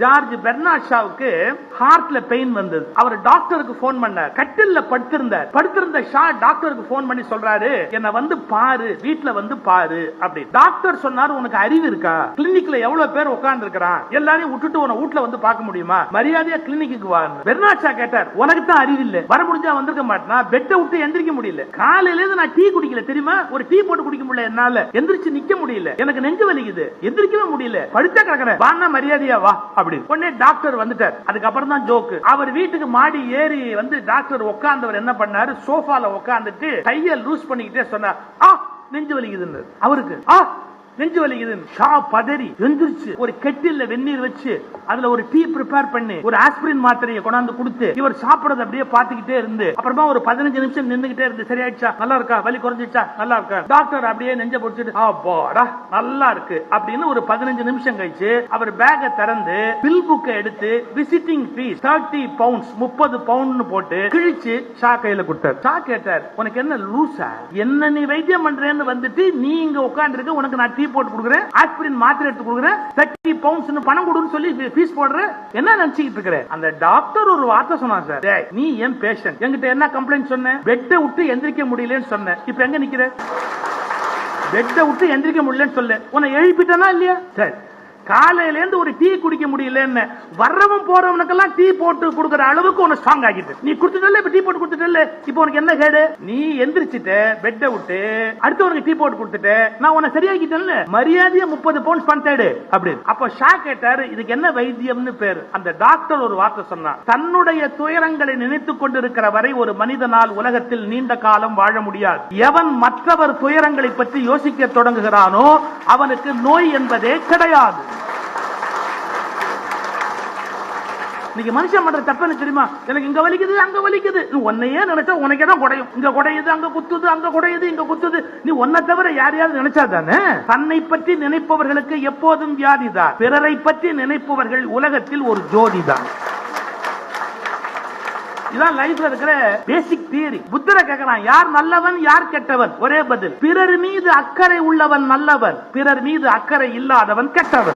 George பெர்னாஷாவுக்கு ஹார்ட்ல pain வந்தது. அவர் டாக்டருக்கு போன் பண்ணார் கட்டில்ல படுத்திருந்தார். படுத்திருந்த ஷா டாக்டருக்கு போன் பண்ணி சொல்றாரு என்ன வந்து பாரு வீட்டுல வந்து பாரு அப்படி டாக்டர் சொன்னாரு உனக்கு அறிவு இருக்கா? கிளினிக்ல எவ்வளவு பேர் உட்கார்ந்து இருக்கிறான் எல்லாரையும் விட்டுட்டு உன வீட்ல வந்து பார்க்க முடியுமா? மரியாதையா கிளினிக்கு வா பெர்னாஷா கேட்டார் உனக்கு தான் அறிவு இல்ல. வர முடிஞ்சா வந்திருக்க மாட்டேனா? பெட்டை விட்டு எந்திரிக்க முடியல. காலையில இருந்து நான் டீ குடிக்கல. தெரியுமா? ஒரு டீ போட்டு குடிக்க முடியல என்னால. எந்திரிச்சு நிக்க முடியல. எனக்கு நெஞ்சு வலிக்குது. எந்திரிக்கவே முடியல. படுத்த கிடக்குறேன். வானா மரியாதையா வா அப்படி. உடனே டாக்டர் வந்துட்டார். அதுக்கப்புறம் தான் ஜோக்கு அவர் வீட்டுக்கு மாடி ஏறி வந்து டாக்டர் உட்கார்ந்தவர் என்ன பண்ணாரு? சோஃபால உட்கார்ந்துட்டு கையை லூஸ் பண்ணிக்கிட்டே சொன்னார். ஆ நெஞ்சு வலிக்குதுன்னு அவருக்கு ஆ நெஞ்சு வலிக்குதுன்னு ஷா பதறி எந்திரிச்சு ஒரு கெட்டில வெந்நீர் வச்சு அதுல ஒரு டீ ப்ரிப்பேர் பண்ணி ஒரு ஆஸ்பிரின் மாத்திரையை கொண்டாந்து கொடுத்து இவர் சாப்பிடறது அப்படியே பாத்துக்கிட்டே இருந்து அப்புறமா ஒரு பதினஞ்சு நிமிஷம் நின்றுகிட்டே இருந்து சரியாயிடுச்சா? நல்லா இருக்கா? வலி குறைஞ்சிச்சா நல்லா இருக்கா? டாக்டர் அப்படியே நெஞ்ச பிடிச்சிட்டு போடா நல்லா இருக்கு. அப்படின்னு ஒரு பதினஞ்சு நிமிஷம் கழிச்சு அவர் பேக்கை திறந்து பில் புக்கை எடுத்து விசிட்டிங் ஃபீஸ் தேர்ட்டி பவுண்ட்ஸ் முப்பது பவுண்ட் போட்டு கிழிச்சு ஷா கையில கொடுத்தார். ஷா கேட்டார் உனக்கு என்ன லூசா என்ன நீ வைத்தியம் பண்றேன்னு வந்துட்டு நீ இங்க உட்காந்துருக்க உனக்கு நான் டீ போட்டு கொடுக்குறேன் ஆஸ்பிரின் மாத்திரை எடுத்து கொடுக்குறேன் தேர்ட்டி பவுண்ட்ஸ் பணம் கொடுன்னு சொல்லி ஃபீஸ் போடுற என்ன நினைச்சுக்கிட்டு இருக்கிற? அந்த டாக்டர் ஒரு வார்த்தை சொன்னா சார் நீ என் பேஷண்ட் என்கிட்ட என்ன கம்ப்ளைண்ட் சொன்ன? பெட்டை விட்டு எந்திரிக்க முடியலன்னு சொன்னேன் இப்ப எங்க நிக்கிற? பெட்டை விட்டு எந்திரிக்க முடியலன்னு சொல்லு. உன்னை எழுப்பிட்டனா இல்லையா? சரி காலையிலேருந்து ஒரு டீ குடிக்க முடியலன்னு வர்றவன் போறவனுக்கெல்லாம் டீ போட்டு கொடுக்குற அளவுக்கு உனக்கு ஸ்ட்ராங் ஆகிட்டு நீ கொடுத்துட்டல இப்ப டீ போட்டு கொடுத்துட்டல இப்போ உனக்கு என்ன கேடு? நீ எந்திரிச்சிட்ட பெட்டை விட்டு அடுத்தவனுக்கு டீ போட்டு கொடுத்துட்டு நான் உன்னை சரியாக்கிட்டேன்ல மரியாதையா முப்பது பவுண்ட்ஸ் பண்ணிட்டாடு அப்படின்னு. அப்ப ஷா கேட்டாரு இதுக்கு என்ன வைத்தியம்னு பேரு? அந்த டாக்டர் ஒரு வார்த்தை சொன்னார். தன்னுடைய துயரங்களை நினைத்துக் கொண்டிருக்கிற வரை ஒரு மனிதனால் உலகத்தில் நீண்ட காலம் வாழ முடியாது. எவன் மற்றவர் துயரங்களை பற்றி யோசிக்க தொடங்குகிறானோ அவனுக்கு நோய் என்பதே கிடையாது. இன்னைக்கு மனுஷன் பண்ற தப்புன்னு தெரியுமா? எனக்கு இங்க வலிக்குது அங்க வலிக்குது. நீ உன்னையே நினைச்சா உனக்கே தான் குடையும். இங்க குடையுது அங்க குத்துது அங்க குடையுது இங்க குத்துது. நீ உன்னை தவிர யாரையாவது நினைச்சா தானே? தன்னை பற்றி நினைப்பவர்களுக்கு எப்போதும் வியாதிதான் பிறரை பற்றி நினைப்பவர்கள் உலகத்தில் ஒரு ஜோதிதான் இதான் லைஃப்ல இருக்கிற பேசிக் தியரி புத்தரை கேட்கலாம். யார் நல்லவன் யார் கெட்டவன்? ஒரே பதில். பிறர் மீது அக்கறை உள்ளவன் நல்லவன். பிறர் மீது அக்கறை இல்லாதவன் கெட்டவன்.